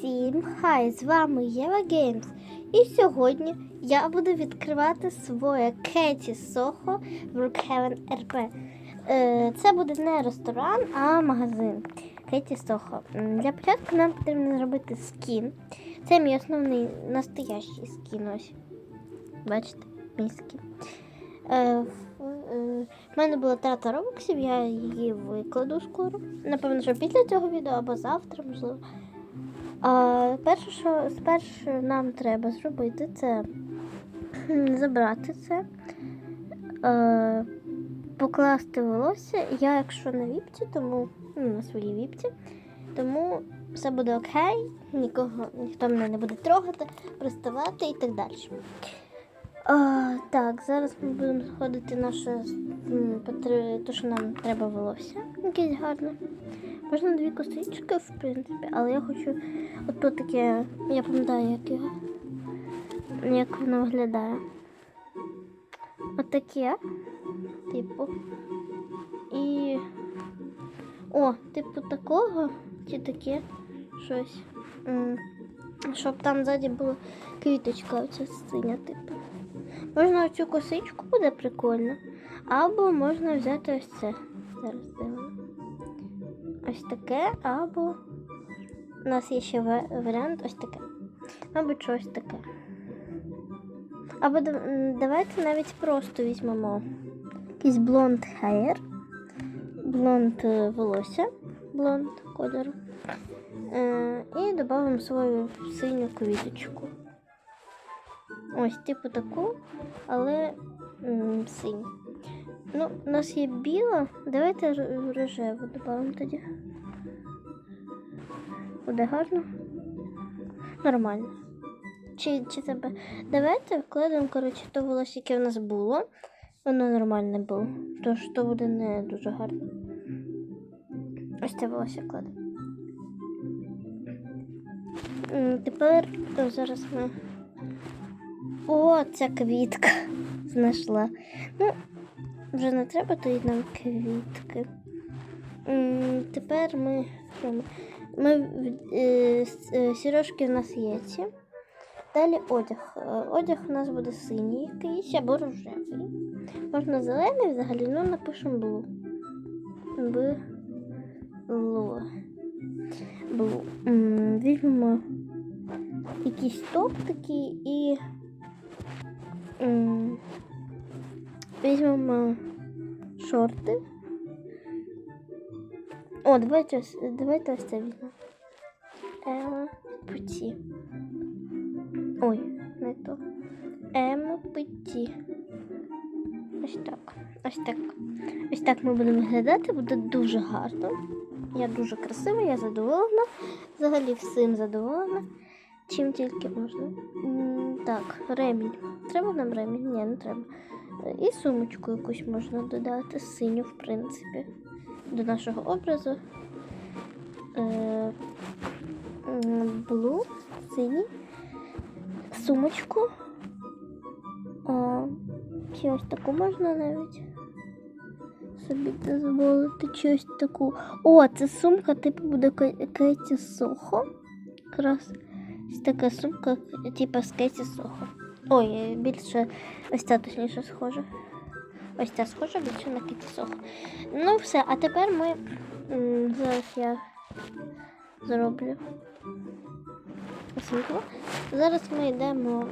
Всім хай! З вами Єва Геймс. І сьогодні я буду відкривати своє Кеті Сохо в Brookhaven RP. Е, Це буде не ресторан, а магазин Кеті Сохо. Для початку нам потрібно зробити скін. Це мій основний настоящий скін. Ось. Бачите, мій скін. Е, в- е, В мене була трата робоксів, я її викладу скоро. Напевно, що після цього відео або завтра, можливо. А, перше, що спершу нам треба зробити, це забрати це, е, покласти волосся. Я, якщо на віпці, тому ну, на своїй віпці, тому все буде окей, нікого, ніхто мене не буде трогати, приставати і так далі. А, так, зараз ми будемо заходити наше то, що нам треба волосся. Якесь гарне. Можна дві косички, в принципі, але я хочу ото таке, я пам'ятаю, як його, як воно виглядає. Отаке, типу. І. О, типу такого, чи таке щось. Щоб там ззаді була квіточка оця синя, типу. Можна оцю косичку буде прикольно. Або можна взяти ось це. Зараз дивимо. Ось таке, або у нас є ще варіант ось таке. Або щось таке. Або давайте навіть просто візьмемо якийсь блонд hair, блонд е, волосся, блонд кольору. Е, і додамо свою синю квіточку. Ось, типу таку, але синю. Ну, у нас є біла. Давайте рожеву додамо тоді. Буде гарно. Нормально. Чи, чи тебе. Давайте вкладемо, коротше, то волосся, яке в нас було. Воно нормальне було. Тож то буде не дуже гарно. Ось це волосся кладемо. Тепер о, зараз ми. О, ця квітка знайшла. Ну, вже не треба тоді нам квітки. Тепер ми. ми? Е, е, сережки в нас є ці. Далі одяг. Е, Одяг у нас буде синій якийсь або рожевий. Можна зелений взагалі, ну напишемо блу. Блу. Блу. Візьмемо якийсь топ такий і. Візьмемо шорти. О, давайте давайте ось це візьмемо. Ем, путі. Ой, не то. Ем, путі. Ось так. Ось так. Ось так ми будемо виглядати, буде дуже гарно. Я дуже красива, я задоволена. Взагалі всім задоволена. Чим тільки можна. Так, ремінь. Треба нам ремінь? Ні, не треба. І сумочку якусь можна додати, синю, в принципі, до нашого образу. Е, Блу, синій, сумочку. Чи ось таку можна навіть собі дозволити чи таку. О, це сумка, типу буде Кеті Сохо. Якраз така сумка, типу з Кеті Сохо. Ой, більше ось ця точніше схожа. Ось ця схожа більше на Кеті Ну, все, а тепер ми зараз я зроблю світло. Зараз ми йдемо.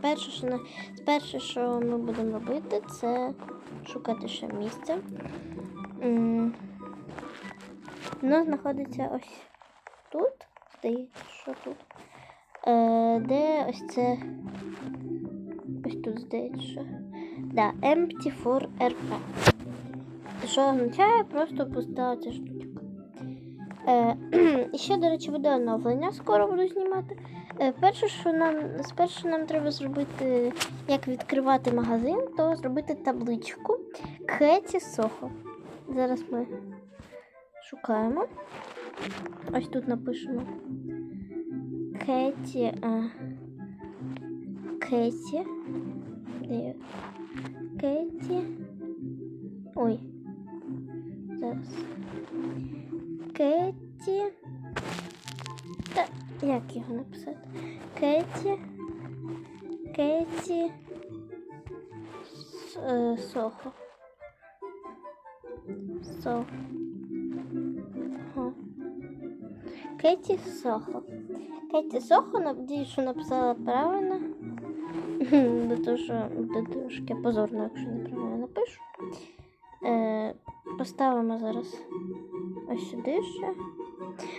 Перше, що перше, що ми будемо робити, це шукати ще місце. Воно знаходиться ось тут, здається, що тут. Е, де ось це. Тут здається. Да, Empty for RP. Що означає просто пуста ця штучка. Е, ще, до речі, буде оновлення скоро буду знімати. Е, перше, що нам спершу нам треба зробити, як відкривати магазин, то зробити табличку Кеті Сохо. Зараз ми шукаємо. Ось тут напишемо Кеті. А, Кеті. Де? Ой. Зараз. Кеті. Та Як його написати? Кеті. Кеті. Сохо. Сохо. Кеті Сохо. Кеті Сохо, надіюсь, що написала правильно. То, що буде трошки позорно, якщо неправильно напишу. Е, поставимо зараз ось сюди ще.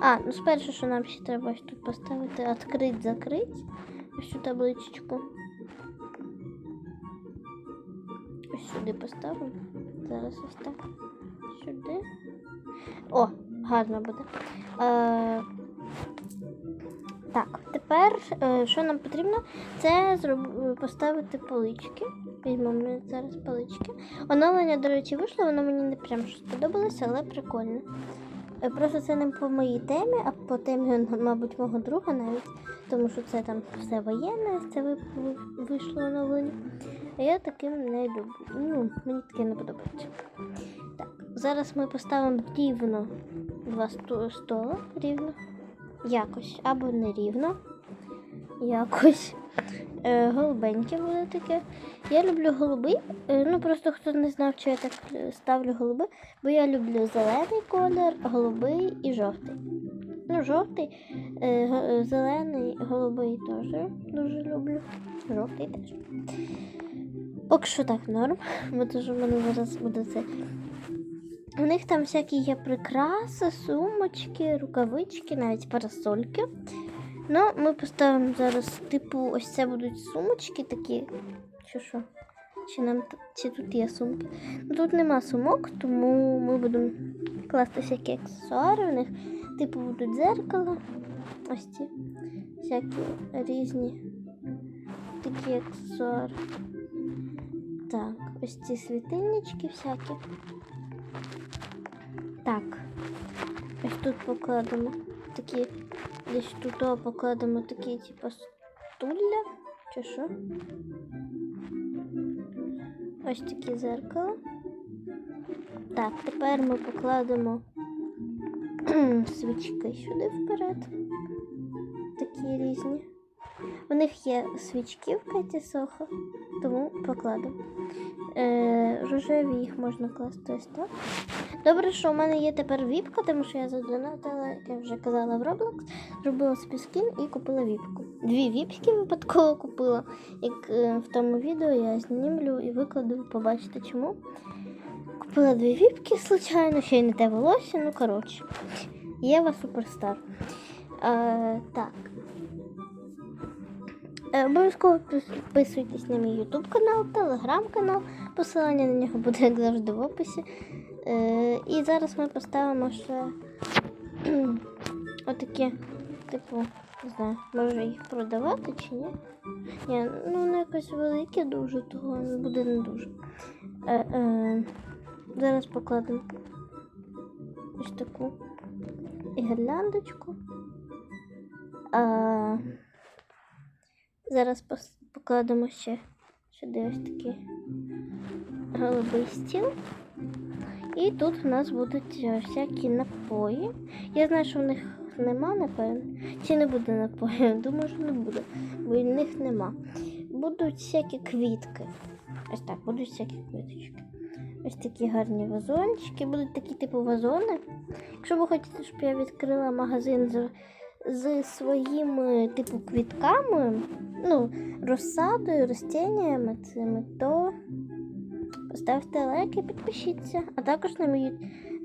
А, ну спершу, що нам ще треба ось тут поставити відкрить, закрить. Ось цю табличку. Ось сюди поставимо. Зараз ось так. Сюди. О, гарно буде. Е, так, тепер е, що нам потрібно? Це поставити полички. Візьмемо зараз полички. Оновлення, до речі, вийшло, воно мені не прям сподобалося, але прикольно. Е, Просто це не по моїй темі, а по темі, мабуть, мого друга навіть. Тому що це там все воєнне, це ви- ви- вийшло оновлення. А я таким не люблю. Ну, мені таке не подобається. Так, зараз ми поставимо рівно два сто- стола. Рівно. Якось. Або не рівно. Якось. Е, голубеньке буде таке. Я люблю голуби. Е, ну просто хто не знав, що я так е, ставлю голуби, бо я люблю зелений колір, голубий і жовтий. Ну, жовтий, е, е, зелений, голубий теж дуже люблю. Жовтий теж. Поки що так норм, бо дуже в мене зараз буде це. У них там всякі є прикраси, сумочки, рукавички, навіть парасольки. Ну, ми поставимо зараз, типу, ось це будуть сумочки такі. Чи що? Чи, нам, чи тут є сумки? Ну, тут нема сумок, тому ми будемо класти всякі аксесуари в них. Типу будуть дзеркала. Ось ці всякі різні такі аксесуари. Так, ось ці світильнички всякі. Так. Ось тут покладемо такі, десь тут покладемо такі, типу, стулья. Чи що? Ось такі зеркала. Так, тепер ми покладемо свічки сюди вперед. Такі різні. У них є свічки в Кеті Сохо, тому покладемо. Е, рожеві їх можна класти ось так. Добре, що у мене є тепер віпка, тому що я задонатила, як я вже казала в Roblox, зробила собі скін і купила віпку. Дві віпки випадково купила. Як е, в тому відео я знімлю і викладу, побачите чому. Купила дві віпки, случайно, ще й не те волосся, ну коротше. Єва суперстар. Е, так. Обов'язково підписуйтесь на мій YouTube канал, телеграм канал. Посилання на нього буде як завжди в описі. Е, і зараз ми поставимо ще отакі, типу, не знаю, може їх продавати чи ні. Ні, ну вони якось великі дуже, того буде не дуже. Е, е, зараз покладемо ось таку гірляндочку. Зараз покладемо ще сюди ось такий голубий стіл. І тут в нас будуть е, всякі напої. Я знаю, що в них нема, напевно. Чи не буде напоїв? Думаю, що не буде, бо в них нема. Будуть всякі квітки. Ось так, будуть всякі квіточки. Ось такі гарні вазончики, будуть такі типу вазони. Якщо ви хочете, щоб я відкрила магазин з, з своїми типу квітками, ну, розсадою, ростіннями цими, то поставте лайк і підпишіться. А також на мій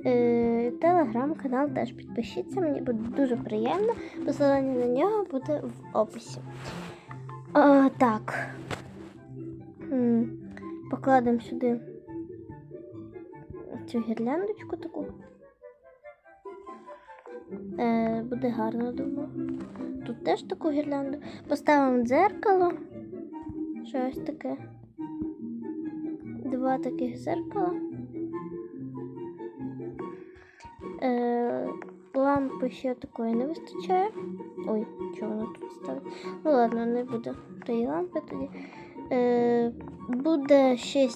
е, телеграм-канал теж підпишіться. Мені буде дуже приємно. Посилання на нього буде в описі. А, так. Покладемо сюди цю гірляндочку таку. Е, буде гарно, думаю. Тут теж таку гірлянду. Поставимо дзеркало. Щось таке. Два таких зеркала. Е, лампи ще такої не вистачає. Ой, чого вона тут ставить? Ну ладно, не буде тої лампи тоді. Е, буде ще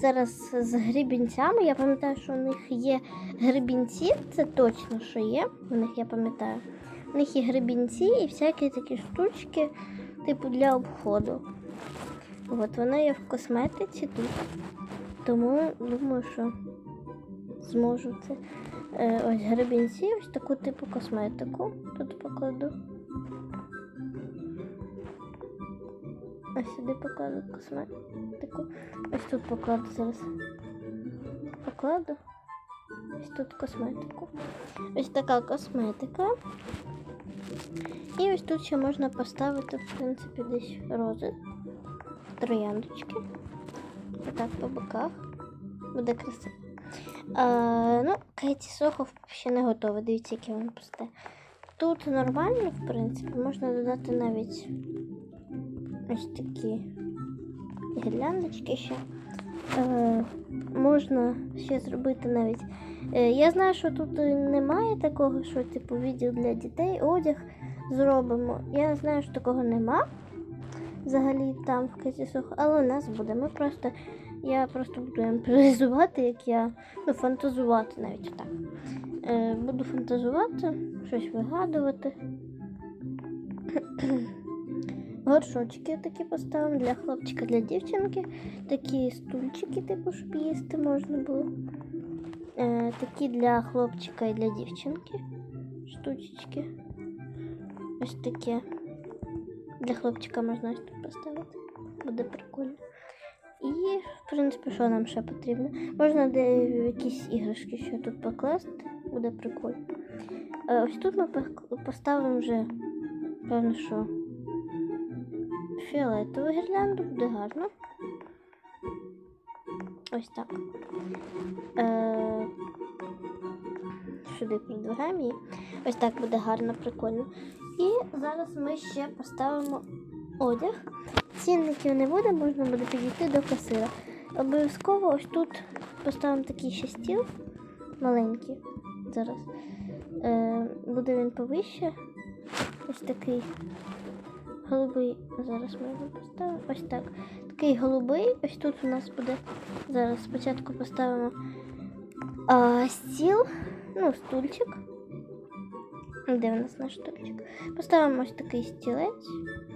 зараз з грібінцями. Я пам'ятаю, що у них є грибінці, це точно що є. У них я пам'ятаю. В них є гребінці і всякі такі штучки, типу для обходу. От вона є в косметиці тут. Тому думаю, що зможу це. Е, ось гребінці, ось таку типу косметику. Тут покладу. Ось сюди покладу косметику. Ось тут покладу зараз. Покладу. Ось тут косметику. Ось така косметика. І ось тут ще можна поставити, в принципі, десь рози, трояндочки. Отак по боках. Буде красиво. А, ну, Кеті Сохо ще не готова. Дивіться, яке воно пусте. Тут нормально, в принципі, можна додати навіть ось такі гірляндочки ще. Е, можна ще зробити навіть. Е, я знаю, що тут немає такого, що типу відділ для дітей, одяг зробимо. Я знаю, що такого нема взагалі там в Кетісох, але у нас буде. Ми просто, я просто буду імпровізувати, як я ну, фантазувати навіть так. Е, буду фантазувати, щось вигадувати. Горшочки такі поставимо для хлопчика, для дівчинки. Такі стульчики, типу, щоб їсти можна було. Е, такі для хлопчика і для дівчинки. Штучечки. Ось таке. Для хлопчика можна тут поставити. Буде прикольно. І, в принципі, що нам ще потрібно? Можна де якісь іграшки ще тут покласти, буде прикольно. Е, ось тут ми поставимо вже, певно, що фіолетову гірлянду, буде гарно. Ось так. Е, сюди продвигаємо її. Ось так буде гарно, прикольно. І зараз ми ще поставимо одяг. Цінників не буде, можна буде підійти до касира. Обов'язково ось тут поставимо такий ще стіл маленький. Зараз. Е, буде він повище. Ось такий голубий. Зараз ми його поставимо. Ось так. Такий голубий. Ось тут у нас буде. Зараз спочатку поставимо а, стіл, ну, стульчик. Де у нас наш стульчик? Поставимо ось такий стілець.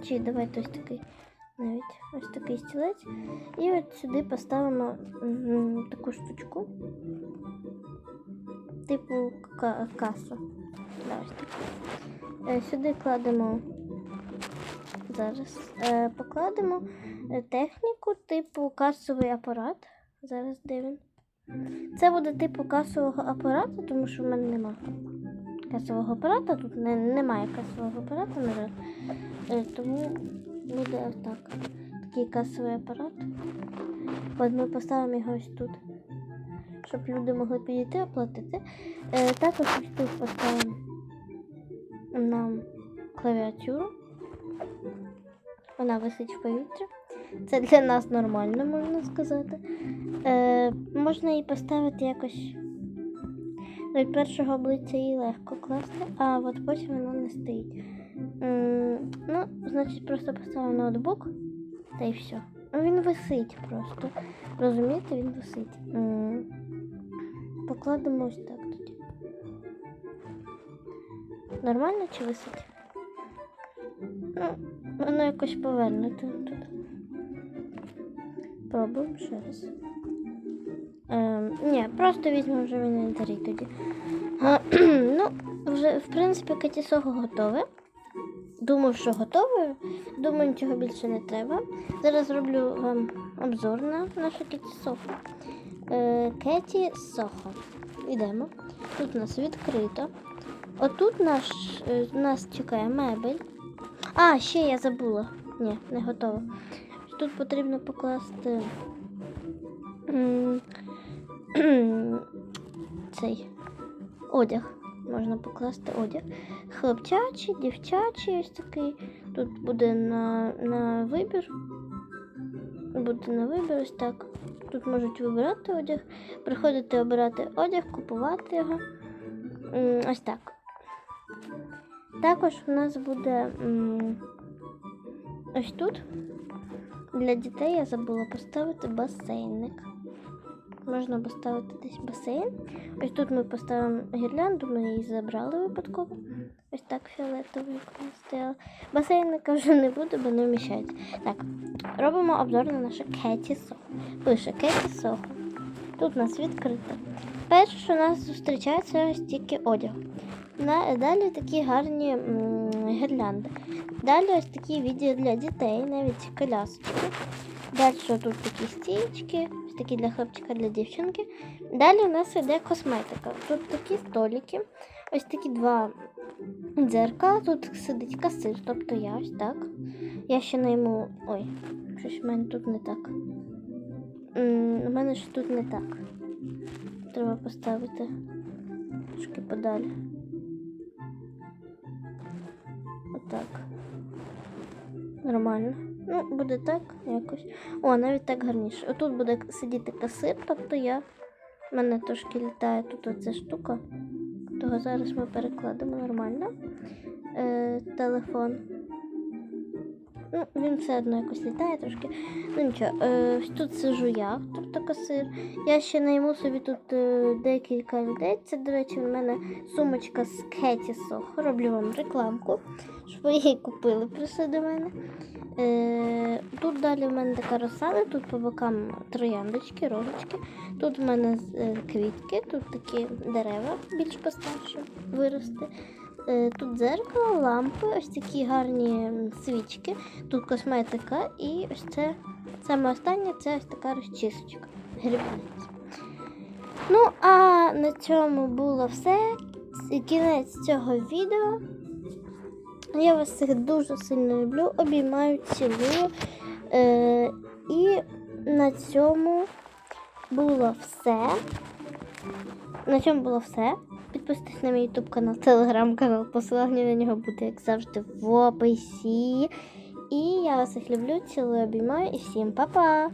Чи давайте ось такий навіть ось такий стілець. І от сюди поставимо таку штучку. Типу ка- касу. Да, ось таку. Е, Сюди кладемо зараз. Е, покладемо е, техніку, типу касовий апарат. Зараз де він. Це буде типу касового апарату, тому що в мене нема касового апарата. Тут не, немає касового апарата, на жаль. Е, тому буде отак. Такий касовий апарат. От ми поставимо його ось тут, щоб люди могли підійти оплатити. Е, також ось тут поставимо нам клавіатуру. Вона висить в повітрі. Це для нас нормально, можна сказати. Е, можна її поставити якось. Від першого обличчя її легко класти, а от потім воно не стоїть. Ну, значить, просто поставимо ноутбук та й все. Ну, Він висить просто. Розумієте, він висить. Покладемо ось так тоді. Нормально чи висить? Ну, воно якось повернуто тут. Пробуємо ще раз. Ем, ні, просто візьмемо вже в інвентарі тоді. А, ну, вже, в принципі, катісого готове. Думаю, що готове. Думаю, нічого більше не треба. Зараз зроблю вам обзор на нашу Кеті Сохо. Е, Кеті Сохо. Йдемо. Тут у нас відкрито. Отут наш, е, нас чекає мебель. А, ще я забула. Ні, не готова. Тут потрібно покласти м, цей одяг. Можна покласти одяг. Хлопчачий, дівчачий ось такий. Тут буде на, на вибір. Буде на вибір ось так. Тут можуть вибирати одяг, приходити обирати одяг, купувати його. Ось так. Також у нас буде ось тут для дітей я забула поставити басейник. Можна поставити десь басейн. Ось тут ми поставимо гірлянду, ми її забрали випадково. Ось так фіолетовий стояла. Басейника вже не буде, бо не вміщається. Так, робимо обзор на наше Кеті Сохо. Пише Кеті Сохо. Тут у нас відкрито. Перше, що нас зустрічає, це ось тільки одяг. Далі такі гарні м, гірлянди. Далі ось такі відео для дітей, навіть колясочки. Далі тут такі стічки, такі для хлопчика, для дівчинки. Далі у нас йде косметика. Тут такі столики, ось такі два дзеркала. Тут сидить касир, тобто я ось так. Я ще найму. Ой, щось в мене тут не так. У мене ж тут не так. Треба поставити трошки подалі. Отак. Нормально. Ну, буде так якось. О, навіть так гарніше. Отут буде сидіти касир, тобто я. У мене трошки літає тут оця штука. Того зараз ми перекладемо нормально. Е, телефон. Ну, він все одно якось літає трошки. Ну нічого, е, тут сижу я, тобто касир. Я ще найму собі тут е, декілька людей. Це, до речі, в мене сумочка з Кеті Сохо. Роблю вам рекламку, щоб ви її купили, прийшли до мене. Е, тут далі в мене така розсада, тут по бокам трояндочки, рожечки. Тут в мене е, квітки, тут такі дерева більш постарші вирости. Е, Тут дзеркало, лампи, ось такі гарні свічки, тут косметика і ось це саме останнє це ось така розчісочка. Ну, а на цьому було все. Кінець цього відео. Я вас всіх дуже сильно люблю, обіймаю, цілую. Е, і на цьому було все. На цьому було все. Підписуйтесь на мій YouTube канал, телеграм-канал. Посилання на нього буде, як завжди, в описі. І я вас всіх люблю, цілую, обіймаю і всім па-па!